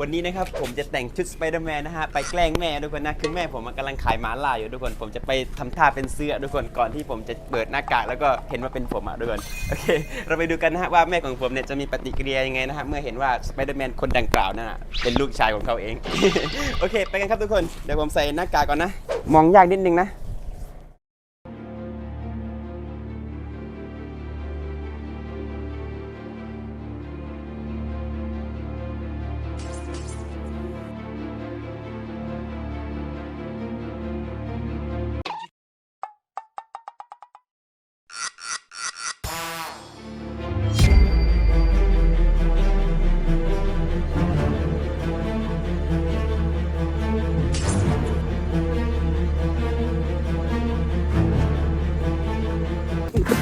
วันนี้นะครับผมจะแต่งชุดสไปเดอร์แมนนะฮะไปแกล้งแม่ทุกคนนะคือแม่ผมกำลังขายหมาล่าอยู่ทุกคน ผมจะไปทำท่าเป็นเสื้อทุกคนก่อนที่ผมจะเปิดหน้ากากแล้วก็เห็นว่าเป็นผมอะทุกคนโอเค เราไปดูกันนะฮะว่าแม่ของผมเนี่ยจะมีปฏิกิริยายังไงนะฮะเมื่อเห็นว่าสไปเดอร์แมนคนดังกล่าวนั่นน่ะเป็นลูกชายของเขาเอง โอเค ไปกันครับทุกคนเดี๋ยวผมใส่หน้ากากก่อนนะ มองยากนิดนึงนะ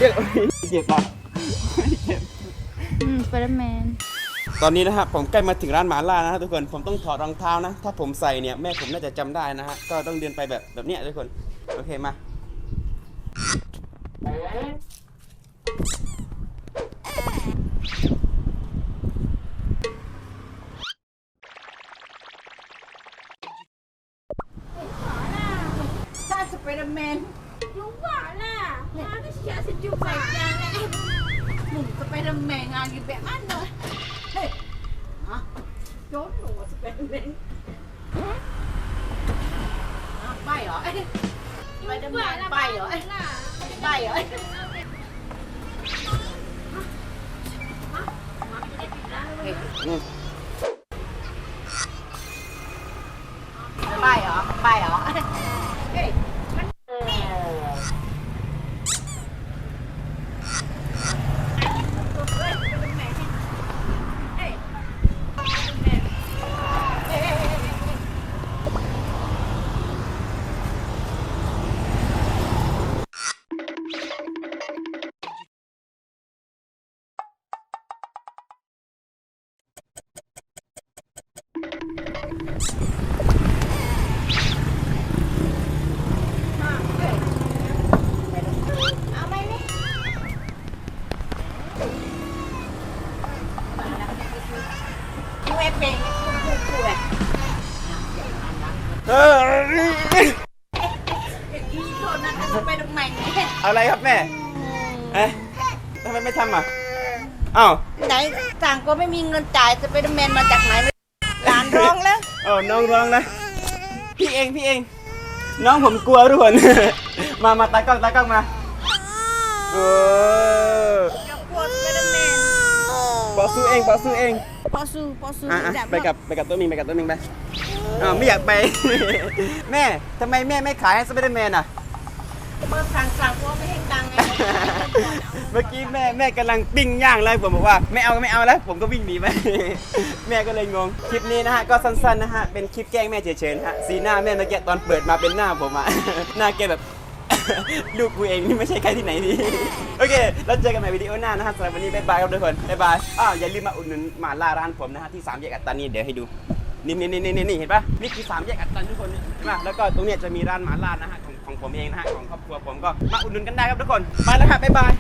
เจ็บเจ็บปะเจ็บอืมสไปเดอร์แมนตอนนี้นะครับผมใกล้มาถึงร้านหมาล่านะฮะทุกคนผมต้องถอดรองเท้านะ ถ้าผมใส่เนี่ยแม่ผมน่าจะจำได้นะฮะก็ต้องเดินไปแบบแบบเนี้ยทุกคนโอเคมาถ้าสไปเดอร์แมนรู้ว่าล่ะ มาเชียสิจุใส่จานแหละหนุ่มสไปเดอร์แมนงานยู่แบบนั้นเลยเฮ้ยฮะโจนหนูสไปเดอร์แมนฮะไปเหรอไปเดอร์แมนไปเหรอ กูเอฟเองกูกูเอฟเอออีโซนนั้นสไปเดอร์แมนเนี่ยอะไรครับแม่เอ๊ะทำไมไม่ทำอะอ้าวไหนสั่งก็ไม่มีเงินจ่ายสไปเดอร์แมนมาจากไหนไม่ร้านร้องแล้วเออน้องร้องนะพี่เองพี่เอง น้องผมกลัวทุกคน มามาตากล้องตากล้องมาเออ จะปวดสไปเดอร์แมน บอก สู้เองบอกสู้เองพอสู้พอสู้อะอะจับไปกับไปกับตัวมิงไปกับตัวมิงไปอ่าวไม่อยากไป แม่ทำไมแม่ไม่ขายให้สไปเดอร์แมนอะเมื่อสั่งสั่งว่าไม่ให้ตังค์ไงเมื่อกี้แม่แม่กำลังปิ้งย่างเลยผมบอกว่าไม่เอาไม่เอาแล้ว ผมก็วิ่งหนีไป แม่ก็เลยงง คลิปนี้นะฮะก็สั้นๆนะฮะเป็นคลิปแกล้งแม่เฉยๆนะฮะสีหน้าแม่เมื่อกี้ตอนเปิดมาเป็นหน้าผมอะ หน้าแกแบบ ลูกกูเองนี่ไม่ใช่ใครที่ไหนนี่โอเค แล้วเจอกันใหม่วิดีโอหน้านะฮะสำหรับวันนี้บ๊ายบายครับทุกคนบ๊ายบายอ้าวอย่าลืมมาอุดหนุนหมาล่าร้านผมนะฮะที่สามแยกอัตตานีเดี๋ยวให้ดูนี่นี่นี่นี่นี่เห็นปะนี่คือสามแยกอัตตานีทุกคนเห็นปะแล้วก็ตรงเนี้ยจะมีร้านหมาล่านะฮะของของผมเองนะฮะของครอบครัวผมก็มาอุดหนุนกันได้ครับทุกคนไปแล้วครับบ๊ายบาย